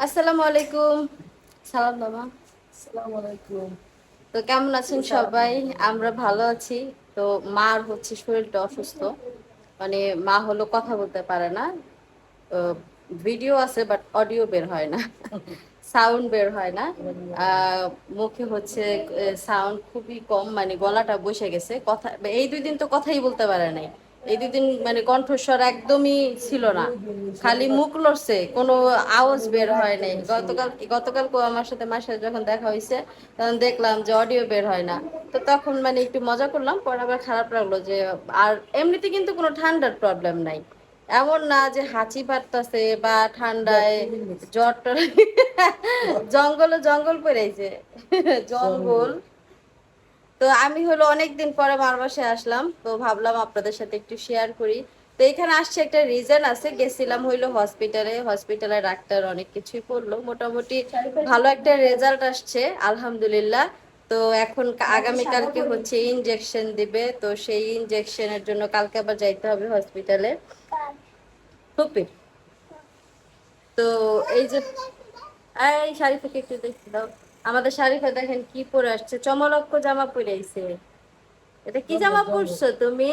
আসসালামু আলাইকুম। সালাম দামা আসসালামু আলাইকুম তো কেমন আছেন সবাই? আমরা ভালো আছি। তো মার হচ্ছে শরীরটা অসুস্থ। মানে মা হলো কথা বলতে পারে না। ভিডিও আছে বাট অডিও বের হয় না। সাউন্ড বের হয় না। মুখে হচ্ছে সাউন্ড খুবই কম। মানে গলাটা বসে গেছে। কথা এই দুই দিন তো কথাই বলতে পারে নাই। এই দুই দিন মানে কণ্ঠস্বর একদমই ছিল না। খালি মুখ লড়ছে, কোনো আওয়াজ বের হয় নাই। গতকাল গতকাল আমার সাথে মার সাথে যখন দেখা হয়েছে তখন দেখলাম যে অডিও বের হয় না। তো তখন মানে একটু মজা করলাম, পরে আবার খারাপ লাগল যে, আর এমনিতে কিন্তু কোনো ঠান্ডার প্রবলেম নাই। এমন না যে হাঁচি পারতাছে বা ঠান্ডায় জ্বর জঙ্গলে জঙ্গল পড়েছে জঙ্গল। তো আমি হলো অনেকদিন পরে মার আসলাম, তো ভাবলাম আপনাদের সাথে একটু শেয়ার করি। তো এখানে আসছে একটা রিজন আছে, গেছিলাম হইল হসপিটালে হসপিটালে ডাক্তার অনেক কিছুই করল। মোটামুটি ভালো একটা রেজাল্ট আসছে, আলহামদুলিল্লাহ। তো এখন আগামীকালকে হচ্ছে ইনজেকশন দিবে, তো সেই ইনজেকশনের জন্য কালকে আবার যাইতে হবে হসপিটালে তো এই যে এই শাড়ি থেকে একটু দেখতে দাও। আমাদের শাড়িফা দেখেন কি পরে আসছে চমলক্ষ জামা পরে আইছে। এটা কি জামা পরছো তুমি?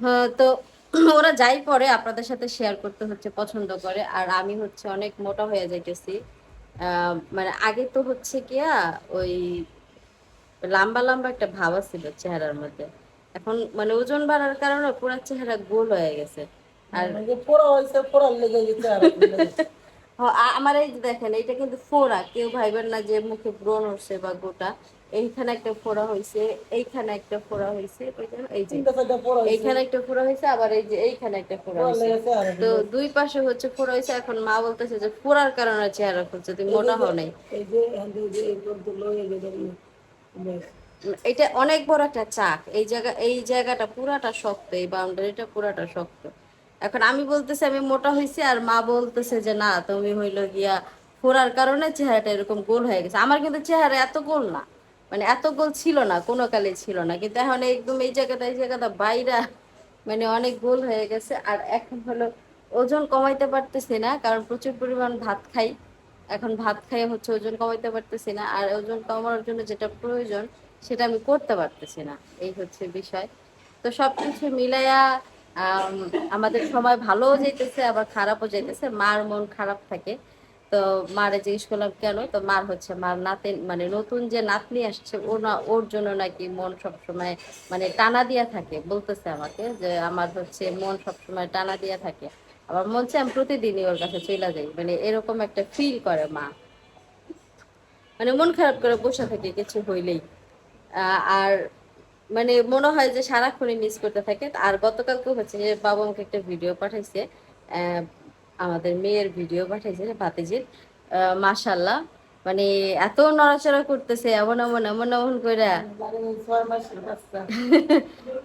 হ্যাঁ তো ওরা যাই পরে আপনাদের সাথে শেয়ার করতে হচ্ছে পছন্দ করে। আর আমি হচ্ছে অনেক মোটা হয়ে যাইতেছি। মানে আগে তো হচ্ছে কিয়া ওই লম্বা লম্বা একটা ভাব ছিল চেহারার মধ্যে। এখন মানে ওজন বাড়ার কারণে পুরো চেহারা গোল হয়ে গেছে। আর পড়া হয়েছে পড়ার লেগে গেছে। আর আমার এই দেখেন এইটা কিন্তু ফোড়া। কেউ ভাইবেন না যে মুখে ব্রণ হচ্ছে বা গোটা। এইখানে একটা ফোড়া হয়েছে এইখানে একটা ফোড়া হয়েছে এই যে এইখানে একটা ফোড়া হয়েছে আবার এই যে এইখানে একটা ফোড়া হয়েছে তো দুই পাশে হচ্ছে ফোড়া হয়েছে এখন মা বলতেছে যে ফোড়ার কারণে চেহারা খুঁজছে তুমি মোটা হও নাই। এটা অনেক বড় একটা চাক। এই জায়গা এই জায়গাটা পুরাটা শক্ত এই বাউন্ডারিটা পুরাটা শক্ত। এখন আমি বলতেছি আমি মোটা হয়েছি আর মা বলতেছে যে না তুমি হইল গিয়া ফোড়ার কারণে চেহারাটা এরকম গোল হয়ে গেছে। আমার কিন্তু চেহারা এত গোল না মানে এত গোল ছিল না কোনো কালে ছিল না। কিন্তু এখন একদম এই জায়গাটা এই জায়গাটা বাইরা মানে অনেক গোল হয়ে গেছে। আর এখন হলো ওজন কমাইতে পারতেছি না কারণ প্রচুর পরিমাণ ভাত খাই। এখন ভাত খাইয়ে হচ্ছে ওজন কমাইতে পারতেছি না আর ওজন কমানোর জন্য যেটা প্রয়োজন সেটা আমি করতে পারতেছি না। এই হচ্ছে বিষয়। তো সবকিছু মিলাইয়া আম, আমাদের সময় ভালোও যাইতেছে, আবার খারাপও যাইতেছে। মার মন খারাপ থাকে। তো মারে জিজ্ঞেস করলাম, কেন? তো মার হচ্ছে, মার নাতে মানে নতুন যে নাতনি আসছে, ও না, ওর জন্য নাকি মন সবসময় মানে টানা দিয়া থাকে, বলতেছে আমাকে যে আমার হচ্ছে মন সবসময় টানা দিয়া থাকে। আবার মন চাই আমি প্রতিদিনই ওর কাছে চলে যাই মানে এরকম একটা ফিল করে মা। মানে মন খারাপ করে বসে থাকে, কিছু হইলেই। আর মানে মনে হয় যে সারাক্ষণই মিস করতে থাকে। আর গতকালকে হচ্ছে যে বাবা আমাকে একটা ভিডিও পাঠাইছে আমাদের মেয়ের ভিডিও পাঠাইছে ভাতিজির। মাশাল্লাহ মানে এত নড়াচড়া করতেছে, এমন এমন এমন এমন করে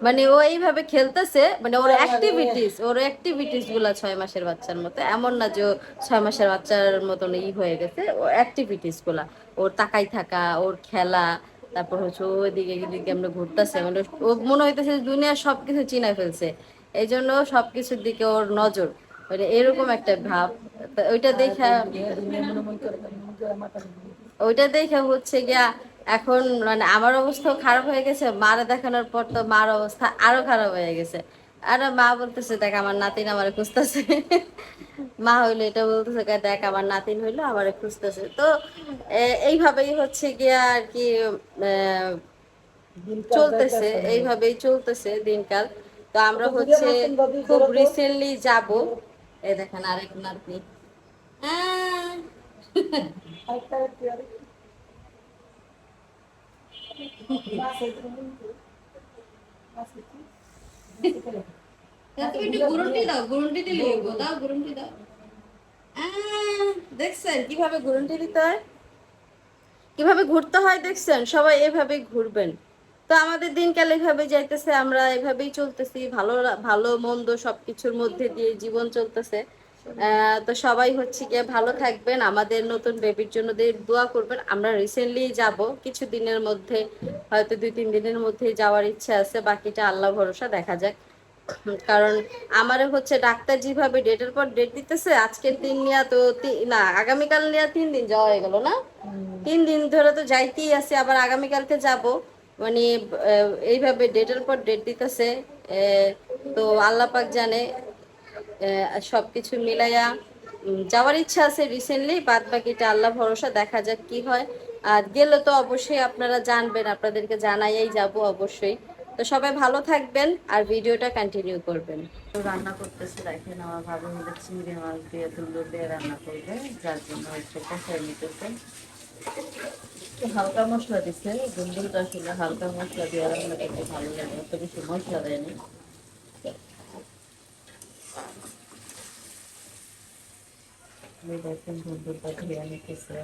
মানে ও এইভাবে খেলতেছে মানে ওর অ্যাক্টিভিটিস ওর অ্যাক্টিভিটিসগুলা ছয় মাসের বাচ্চার মতো। এমন না যে ছয় মাসের বাচ্চার মতন ই হয়ে গেছে, ও অ্যাক্টিভিটিসগুলা। ওর তাকাই থাকা, ওর খেলা তারপর হচ্ছে ওইদিকে এদিকে আমরা ঘুরতেছে মানে ও মনে হইতেছে দুনিয়ার সবকিছু চিনা ফেলছে। এই জন্য সবকিছুর দিকে ওর নজর। মানে এরকম একটা ভাব। ওইটা দেখা ওইটা দেখা হচ্ছে গিয়া এখন মানে আমার অবস্থাও খারাপ হয়ে গেছে, মারা দেখানোর পর তো মার অবস্থা আরও খারাপ হয়ে গেছে। আর মা বলতেছে দেখ আমার নাতিন আমার খুঁজতেছে। মা হইল এটা বলতেছে দেখ আমার নাতিন হইল আমার খুঁজতেছে। তো এইভাবেই হচ্ছে গিয়া আর কি চলতেছে এইভাবেই চলতেছে দিনকাল। তো আমরা হচ্ছে খুব রিসেন্টলি যাব। এই দেখেন আরেক নাতনি। আহ, তুমি একটু দাও দাও দাও দেখছেন কীভাবে দিতে হয়? কীভাবে ঘুরতে হয় দেখছেন? সবাই এভাবে ঘুরবেন। তো আমাদের দিনকাল এভাবে যাইতেছে আমরা এভাবেই চলতেছি ভালো ভালো মন্দ সবকিছুর মধ্যে দিয়ে জীবন চলতেছে। আহ, তো সবাই হচ্ছে গিয়ে ভালো থাকবেন আমাদের নতুন বেবির জন্য দোয়া করবেন। আমরা রিসেন্টলি যাব কিছু দিনের মধ্যে হয়তো দুই তিন দিনের মধ্যে যাওয়ার ইচ্ছা আছে বাকিটা আল্লাহ ভরসা দেখা যাক। কারণ আমারও হচ্ছে ডাক্তার যেভাবে ডেটের পর ডেট দিতেছে আজকের দিন নিয়ে তো না আগামীকাল নিয়ে তিন দিন যাওয়া হয়ে গেল না? তিন দিন ধরে তো যাইতেই আছে আবার আগামীকালকে যাব। মানে এইভাবে ডেটের পর ডেট দিতেছে তো আল্লাহ পাক জানে সব কিছু মিলাইয়া যাওয়ার ইচ্ছা আছে রিসেন্টলি বাদ বাকিটা আল্লাহ ভরসা দেখা যাক কি হয়। আর গেলে তো অবশ্যই আপনারা জানবেন আপনাদেরকে জানাইয়াই যাব অবশ্যই। তো সবাই ভালো থাকবেন আর ভিডিওটা কন্টিনিউ করবেন। রান্না করতেছে আমার ভাবি চিংড়ি মাছ দিয়ে দিয়ে রান্না করবে, যার জন্য কষাই নিতেছে। হালকা মশলা দিচ্ছে দুন্দুরটা আসলে হালকা মশলা দিয়ে রান্না করতে ভালো লাগে, অত বেশি মশলা দেয়নি। দেখেন দুন্দুরটা ধুয়ে নিতেছে।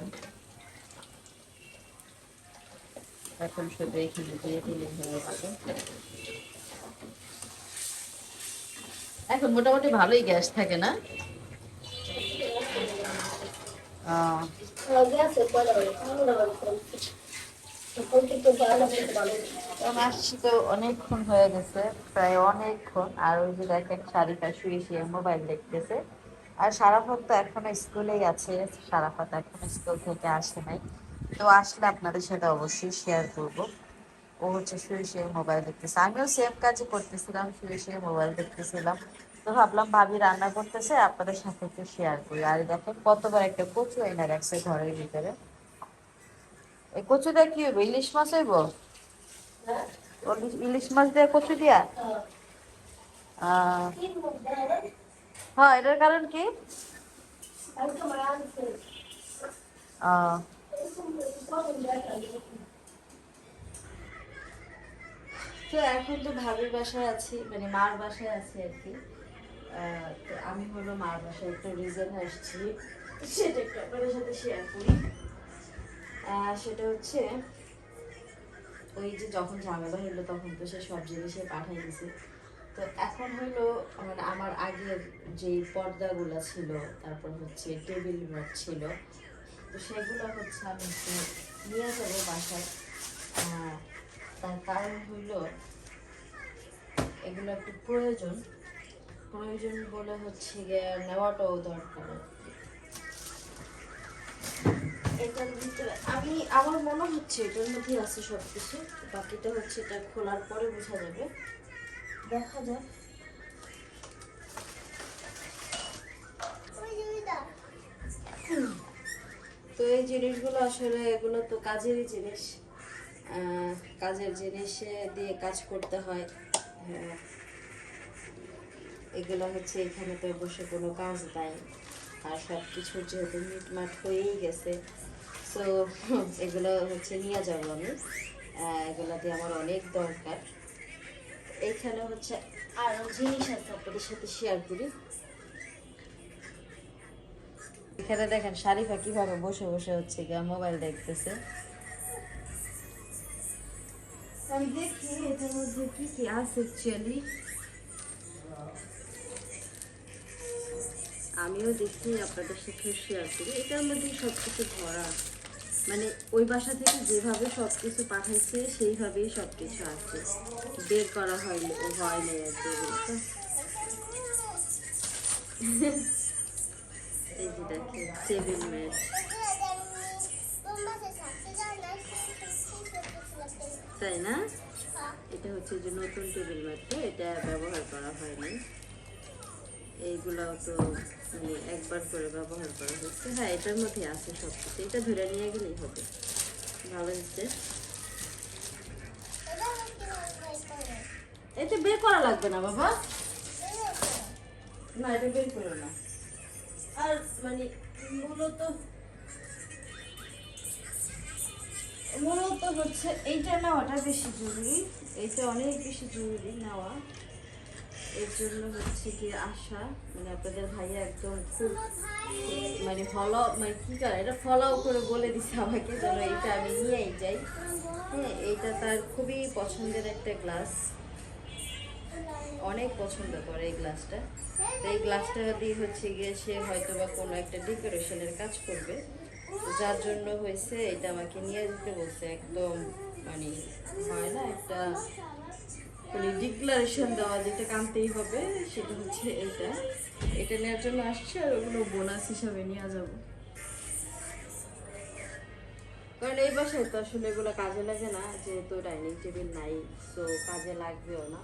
এখন শুধু এখানে দিয়ে দিলে হয়ে যাবে। এখন মোটামুটি ভালোই গ্যাস থাকে না? আসছি তো অনেকক্ষণ হয়ে গেছে প্রায় অনেকক্ষণ। আর ওই যে দেখেন শাড়িটা শুয়ে শুয়ে মোবাইল দেখতেছে। আর সারাফত তো এখনও স্কুলেই আছে সারাফত এখনও স্কুল থেকে আসে নাই। তো আসলে আপনাদের সাথে অবশ্যই শেয়ার করব। ও হচ্ছে শুয়ে শুয়ে মোবাইল দেখতেছে। আমিও সেম কাজই করতেছিলাম শুয়ে শুয়ে মোবাইল দেখতেছিলাম। তো ভাবলাম ভাবি রান্না করতেছে আপনাদের সাথে একটু শেয়ার করি। আর দেখেন কতবার একটা কচু এনে রাখছে ঘরের ভিতরে। এই কচুটা কি হইব? ইলিশ মাছ হইব? ইলিশ- ইলিশ মাছ দিয়ে কচু দিয়া? আহ, হ্যাঁ এটার কারণ কি? আহ, তো এখন তো ভাবির বাসায় আছি মানে মার বাসায় আছি আর কি। তো আমি হলো মার বাসায় একটু রিজন আসছি। সেটা সাথে শেয়ার করি। সেটা হচ্ছে ওই যে যখন ঝামেলা হইল তখন তো সে সব জিনিসে পাঠাই দিছে। তো এখন হইল মানে আমার আগের যে পর্দাগুলো ছিল, তারপর হচ্ছে টেবিল ম্যাট ছিল তো সেগুলো হচ্ছে আমি একটু নিয়ে যাব বাসায়। তার কারণ হইল এগুলো একটু প্রয়োজন। প্রয়োজন বলে হচ্ছে গিয়ে নেওয়াটাও দরকার। এটার ভিতরে আমি আমার মনে হচ্ছে এটার মধ্যে আছে সব কিছু বাকিটা হচ্ছে এটা খোলার পরে বোঝা যাবে। দেখা যাক। তো এই জিনিসগুলো আসলে এগুলো তো কাজেরই জিনিস। কাজের জিনিসে দিয়ে কাজ করতে হয়। হ্যাঁ। এগুলো হচ্ছে এখানে তো বসে কোনো কাজ নাই। আর সব কিছু যেহেতু মিটমাট হয়েই গেছে। সো এগুলো হচ্ছে নিয়ে যাব আমি। আহ, এগুলো দিয়ে আমার অনেক দরকার। এইখানে হচ্ছে আরও জিনিস আছে আপনাদের সাথে শেয়ার করি। এখানে দেখেন শারিফা কীভাবে বসে বসে হচ্ছে গিয়ে মোবাইল দেখতেছে। আমিও দেখি, আপনাদের সাথে শেয়ার করি। এটার মধ্যে সব কিছু ভরা। মানে ওই বাসা থেকে যেভাবে সব কিছু পাঠাইছে, সেইভাবেই সব কিছু আছে। বের করা হয়নি হয়নি আর কি। এই যে দেখেন ম্যাট তাই না এটা হচ্ছে যে নতুন টেবিল ম্যাটটা এটা ব্যবহার করা হয়নি। এইগুলাও তো মানে একবার করে ব্যবহার করা হচ্ছে। হ্যাঁ এটার মধ্যে আছে সব কিছু এটা ধরে নিয়ে গেলেই হবে। ভালো হচ্ছে এটা বের করা লাগবে না বাবা। না, এটা বের করো না। আর মানে মূলত মূলত হচ্ছে এইটা নেওয়াটা বেশি জরুরি। এইটা অনেক বেশি জরুরি নেওয়া। এর জন্য হচ্ছে কি আসা মানে আপনাদের ভাইয়া একদম খুব মানে ফলো মানে কি করে, এটা ফলো করে বলে দিছে আমাকে, যেন এইটা আমি নিয়েই যাই। হ্যাঁ এইটা তার খুবই পছন্দের একটা গ্লাস অনেক পছন্দ করে এই গ্লাসটা। তো এই গ্লাসটা দিয়ে হচ্ছে গিয়ে সে হয়তো বা কোনো একটা ডেকোরেশনের কাজ করবে। যার জন্য হয়েছে এটা আমাকে নিয়ে যেতে বলছে, একদম মানে হয় না, একটা মানে ডিক্লারেশন দেওয়া যেটা কানতেই হবে, সেটা হচ্ছে এটা। এটা নেওয়ার জন্য আসছে আর ওগুলো বোনাস হিসাবে নিয়ে যাব। কারণ এই বাসায় তো আসলে এগুলো কাজে লাগে না, যেহেতু ডাইনিং টেবিল নাই তো কাজে লাগবেও না।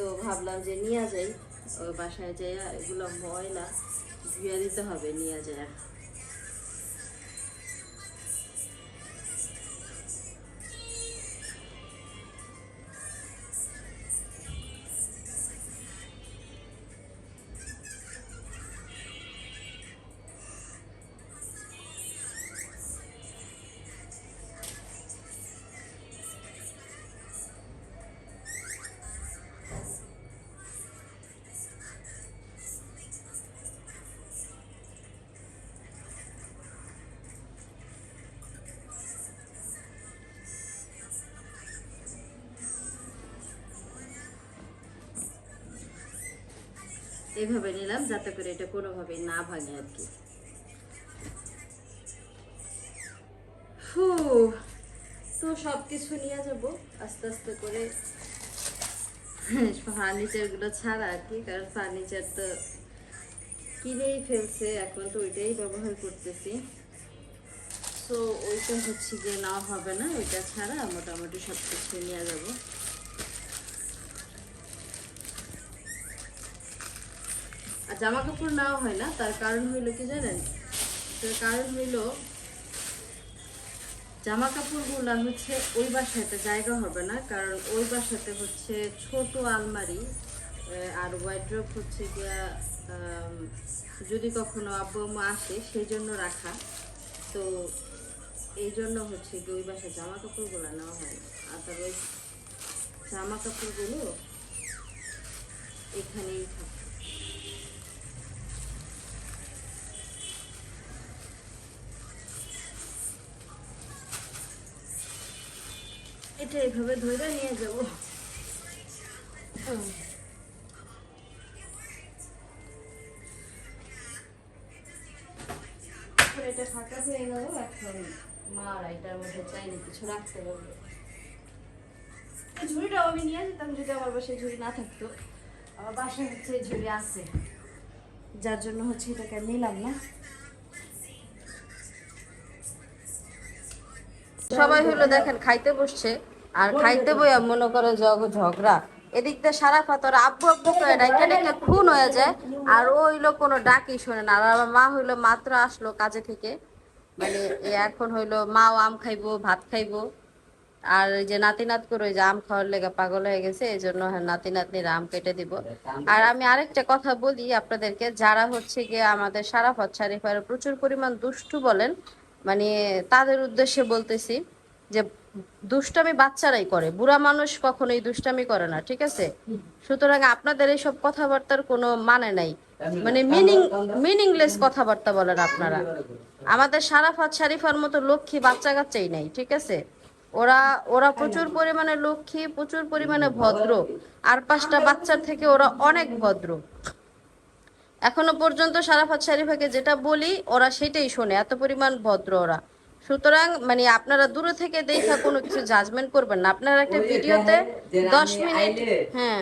তো ভাবলাম যে নিয়ে যাই। ওই বাসায় যাই এগুলো ময়লা ধুয়ে দিতে হবে, নিয়ে যায় এইভাবে নিলাম যাতে করে এটা কোনোভাবে না ভাঙে আর কি। তো সব কিছু নিয়ে যাব, আস্তে আস্তে করে। ফার্নিচারগুলো ছাড়া আর কি, কারণ ফার্নিচার তো কিনেই ফেলছে, এখন তো ওইটাই ব্যবহার করতেছি। তো ওইটা হচ্ছে যে নেওয়া হবে না, ওইটা ছাড়া মোটামুটি সব কিছু নিয়ে যাব। জামা কাপড় নেওয়া হয় না, তার কারণ হইল কি জানেন? তার কারণ হইল জামা কাপড়গুলো হচ্ছে ওই বাসাতে জায়গা হবে না, কারণ ওই বাসাতে হচ্ছে ছোট আলমারি আর ওয়াইড্রপ হচ্ছে গিয়া যদি কখনো আব্বু আম্মু আসে সেই জন্য রাখা। তো এই জন্য হচ্ছে কি ওই বাসায় জামা কাপড়গুলো নেওয়া হয় না। আদারওয়াইজ জামা কাপড়গুলো এখানেই থাকে। এটা এইভাবে ধরে নিয়ে যাব। এটা ফাঁকা হয়ে গেল এখন মা এটার মধ্যে চাইলে কিছু রাখতে পারবে। ঝুড়িটাও আমি নিয়ে যেতাম যদি আমার বাসায় ঝুড়ি না থাকতো। আমার বাসায় হচ্ছে ঝুড়ি আছে। যার জন্য হচ্ছে এটাকে নিলাম না। সবাই হলো দেখেন খাইতে বসছে। আর খাইতে বইয়া মনে করে জগ ঝগড়া। এদিক দিয়ে সারা পাতর আব্বু আব্বু করে ডাইকে খুন হয়ে যায়। আর ও কোনো ডাকই শোনে না। আর আমার মা হইল মাত্র আসলো কাজে থেকে। মানে এখন হইল মাও আম খাইবো, ভাত খাইবো। আর যে নাতি নাত করে যে আম খাওয়ার লেগে পাগল হয়ে গেছে এই জন্য হ্যাঁ নাতি নাতনির আম কেটে দিব। আর আমি আরেকটা কথা বলি আপনাদেরকে, যারা হচ্ছে গিয়ে আমাদের সারাফত শারিফার প্রচুর পরিমাণ দুষ্টু বলেন মানে তাদের উদ্দেশ্যে বলতেছি। যে দুষ্টামি বাচ্চারাই করে। বুড়া মানুষ কখনোই দুষ্টামি করে না, ঠিক আছে? সুতরাং আপনাদের এইসব কথাবার্তার কোনো মানে নাই। মানে মিনিং মিনিংলেস কথাবার্তা বলেন আপনারা। আমাদের সারাফাত শারিফার মতো লক্ষ্মী বাচ্চা কাচ্চাই নাই, ঠিক আছে? ওরা ওরা প্রচুর পরিমাণে লক্ষ্মী, প্রচুর পরিমাণে ভদ্র। আর পাঁচটা বাচ্চার থেকে ওরা অনেক ভদ্র। এখনও পর্যন্ত সারাফাত শারিফাকে যেটা বলি, ওরা সেটাই শোনে, এত পরিমাণ ভদ্র ওরা। সুতরাং মানে আপনারা দূরে থেকে দেখা কোনো কিছু জাজমেন্ট করবেন না। আপনারা একটা ভিডিওতে দশ মিনিট হ্যাঁ।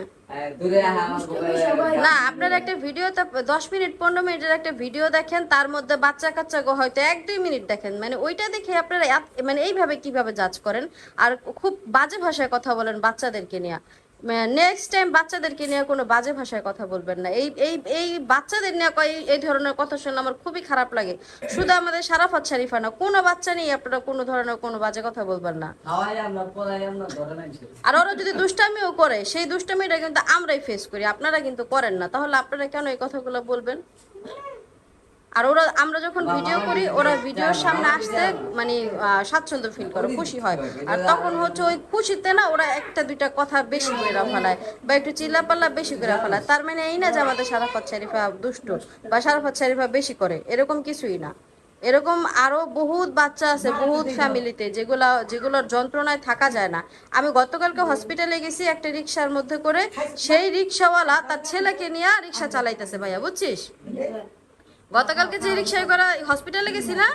না আপনারা একটা ভিডিওতে দশ মিনিট পনেরো মিনিটের একটা ভিডিও দেখেন তার মধ্যে বাচ্চা কাচ্চা হয়তো এক দুই মিনিট দেখেন। মানে ওইটা দেখে আপনারা এত- মানে এইভাবে কীভাবে জাজ করেন? আর খুব বাজে ভাষায় কথা বলেন বাচ্চাদেরকে নিয়ে। নেক্সট টাইম বাচ্চাদেরকে নিয়ে কোনো বাজে ভাষায় কথা বলবেন না। এই এই এই বাচ্চাদের নিয়ে এই ধরনের কথা শুনলে আমার খুবই খারাপ লাগে। শুধু আমাদের সারাফত শারিফা না কোনো বাচ্চা নিয়ে আপনারা কোনো ধরনের কোনো বাজে কথা বলবেন না। আর ওরা যদি দুষ্টামিও করে সেই দুষ্টামিটা কিন্তু আমরাই ফেস করি আপনারা কিন্তু করেন না। তাহলে আপনারা কেন এই কথাগুলো বলবেন? আর ওরা, আমরা যখন ভিডিও করি, ওরা ভিডিওর সামনে আসতে মানে স্বাচ্ছন্দ্য ফিল করে, খুশি হয়। আর তখন হচ্ছে ওই খুশিতে না, ওরা একটা, দুইটা কথা বেশি করে ফেলায় বা একটু চিল্লাপাল্লা বেশি করে ফেলায়। তার মানে এই না যে আমাদের সারাফত শরীফা দুষ্ট বা সারাফত শরীফা বেশি করে, এরকম কিছুই না। এরকম আরও বহুত বাচ্চা আছে, বহুত ফ্যামিলিতে যেগুলা, যেগুলোর যন্ত্রণায় থাকা যায় না। আমি গতকালকে হসপিটালে গেছি, একটা রিক্সার মধ্যে করে, সেই রিক্সাওয়ালা তার ছেলেকে নিয়ে রিক্সা চালাইতেছে ভাইয়া, বুঝছিস? গতকালকে যে রিক্সায় করা হসপিটালে গেছি না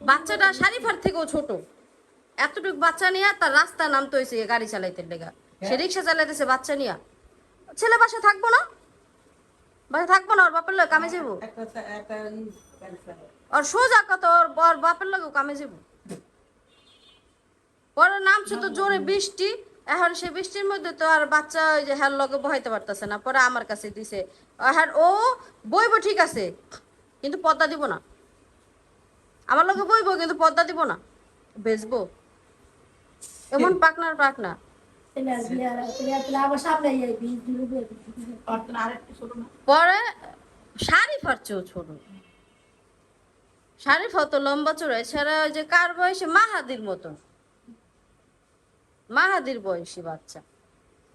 বাচ্চাটা শারিফার থেকেও ছোট। এতটুকু বাচ্চা নিয়ে তার রাস্তা নামতে হয়েছে গাড়ি চালাইতে লেগা। সে রিক্সা চালাইতেছে বাচ্চা নিয়ে। ছেলে বাসা থাকব না? বাসা থাকব না ওর বাপের লোক কামে যাব। ওর সোজা কত ওর ওর বাপের লোক কামে যাব। পরে নামছে তো জোরে বৃষ্টি। এখন সে বৃষ্টির মধ্যে তো আর বাচ্চা ওই যে হ্যার লগে বহাইতে পারতেছে না পরে আমার কাছে দিছে। হ্যাঁ ও বইব ঠিক আছে। কিন্তু পদ্মা দিব না। আমার লগে বইব কিন্তু পদ্মা দিব না। বেচবো। এমন পাকনার পাকনা। পরে শাড়ি ফারছেও ছোট। শাড়ি ফত লম্বা চূড়া এছাড়া ওই যে কার বয়সে? মাহাদির মতো। মাহাদির বয়সী বাচ্চা।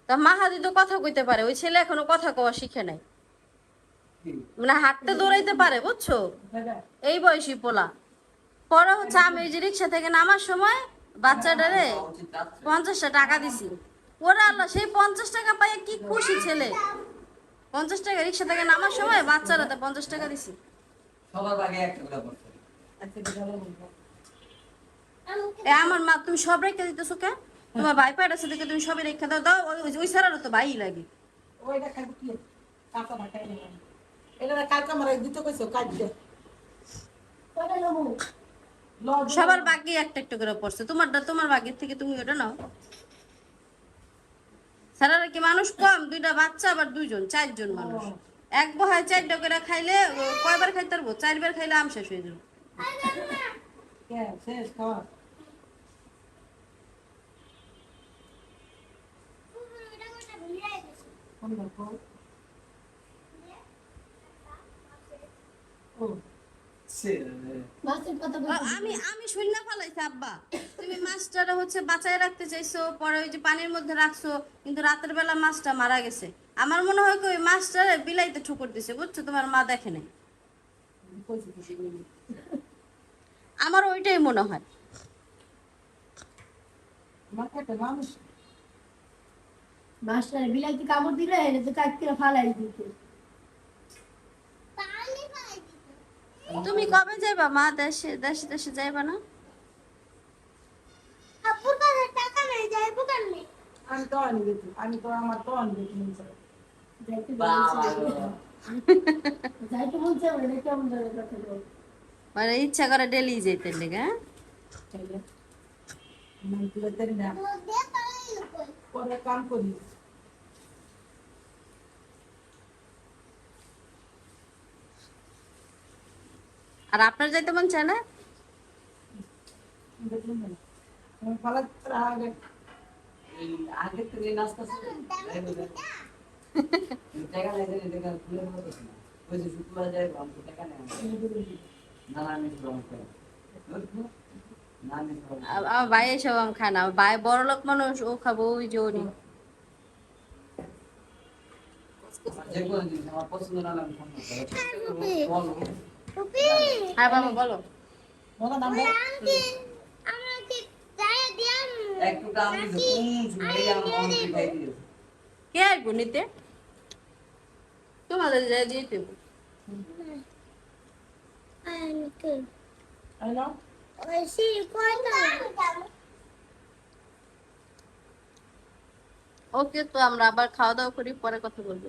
তা মাহাদি তো কথা কইতে পারে ওই ছেলে এখনও কথা কওয়া শিখে নাই। মানে হাঁটতে দৌড়াইতে পারে বুঝছ? এই বয়সী পোলা। পরে হচ্ছে আমি যে রিক্সা থেকে নামার সময় বাচ্চাটারে পঞ্চাশটা টাকা দিছি। ওরা আল্লাহ সেই পঞ্চাশ টাকা পাইয়ে কি খুশি ছেলে? পঞ্চাশ টাকা রিক্সা থেকে নামার সময় বাচ্চারাতে পঞ্চাশ টাকা দিছি। সবার আগে একটা করে পড়ছে আচ্ছা, আমার মা তুমি সব রেখে দিতেছো কে? তোমার ভাই পায়ের আছে দেখে তুমি সবই রেখে দাও দাও ওই- ওই সারারও তো ভাই লাগে। ওইটা কি? কাঁচা ভাটাই। এটা কালকে আমার দিতে কইছো, কাজ দে। সবার বাকি একটা একটা করে পড়ছে। তোমারটা তোমার ভাগের থেকে তুমি ওটা নাও। সারারা কি মানুষ কম? দুইটা বাচ্চা আবার দুইজন চারজন মানুষ। এক বহায় চারটা করে খাইলে কয়বার খাইতে পারব? চারবার খাইলে আম শেষ হয়ে যাবে। শেষ খাওয়া। কোন গল্প? ও, সে ও, আমি আমি শূন্য ফালাইছি আব্বা। তুমি মাছটা হচ্ছে বাঁচায় রাখতে চাইছো পরে ওই যে পানির মধ্যে রাখছো কিন্তু রাতের বেলা মাছটা মারা গেছে। আমার মনে হয় ওই মাছটা বিলাইতে ঠুকর দিছে বুঝছ? তোমার মা দেখে নাই। আমার ওইটাই মনে হয়। মাস্টার বিলাইতে কামড় দিলে কাকিরা ফালাই দিতে। তুমি কবে যাইবা মা? দেশে দেশে দেশে যাইবা না? আপুর কাছে টাকা নাই যাইবো কেমনে? আমি তো আনি দিতে আমি তো আমার তো আনি মন চায়। যাইতে যাইতে বলছে কেমন ধরে কথা মানে ইচ্ছা করে ডেলি যেতে লেগে হ্যাঁ? না। পরে কাম করি আর আপনার যাইতে মন চায় না দেখুন না। আমি ফালা আগে এই আগে থেকে নাস্তা ছিল এই বলে টাকা নাই দেয় টাকা খুলে বলতেছে না ওই যে শুক্রবার যায় আমি টাকা নেই না না আমি ভ্রমণ করি না আমি ভ্রমণ আ- আমার ভাই এসব আম খায় না। ভাই বড় লোক মানুষ ও খাব ওই জোরই যে কোনো জিনিস আমার পছন্দ না আমি ফোন হ্যাঁ বাবা বলো। কে আসব নিতে? তোমাদের যাই দিয়ে দেবো। ওকে তো আমরা আবার খাওয়া দাওয়া করি পরে কথা বলব।